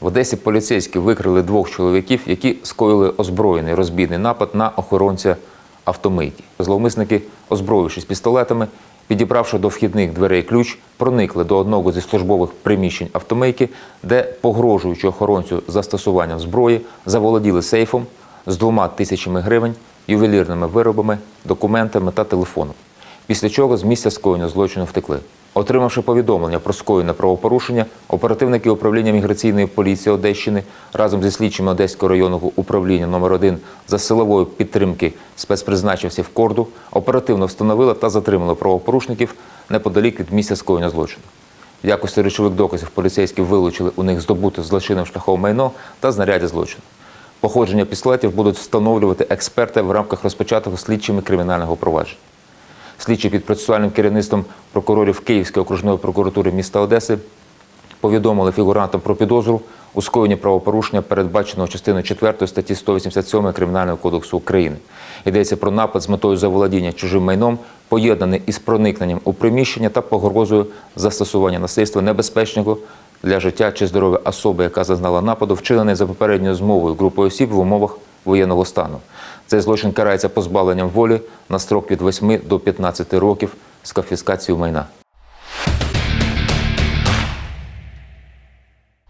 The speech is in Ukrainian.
В Одесі поліцейські викрили двох чоловіків, які скоїли озброєний розбійний напад на охоронця автомийки. Зловмисники, озброївшись пістолетами, підібравши до вхідних дверей ключ, проникли до одного зі службових приміщень автомийки, де, погрожуючи охоронцю застосуванням зброї, заволоділи сейфом з двома тисячами гривень, ювелірними виробами, документами та телефоном. Після чого з місця скоєння злочину втекли. Отримавши повідомлення про скоєне правопорушення, оперативники управління міграційної поліції Одещини разом зі слідчими Одеського районного управління номер 1 за силової підтримки спецпризначивців корду оперативно встановили та затримали правопорушників неподалік від місця скоєння злочину. В якості речових доказів поліцейські вилучили у них здобуте злочинним шляхом майно та знаряддя злочину. Походження пістолетів будуть встановлювати експерти в рамках розпочатого слідчими кримінального провадження. Слідчі під процесуальним керівництвом прокурорів Київської окружної прокуратури міста Одеси повідомили фігурантам про підозру у скоєнні правопорушення, передбаченого частиною 4 статті 187 Кримінального кодексу України. Йдеться про напад з метою заволодіння чужим майном, поєднаний із проникненням у приміщення та погрозою застосування насильства небезпечного для життя чи здоров'я особи, яка зазнала нападу, вчинений за попередньою змовою групою осіб в умовах воєнного стану. Цей злочин карається позбавленням волі на строк від 8 до 15 років з конфіскацією майна.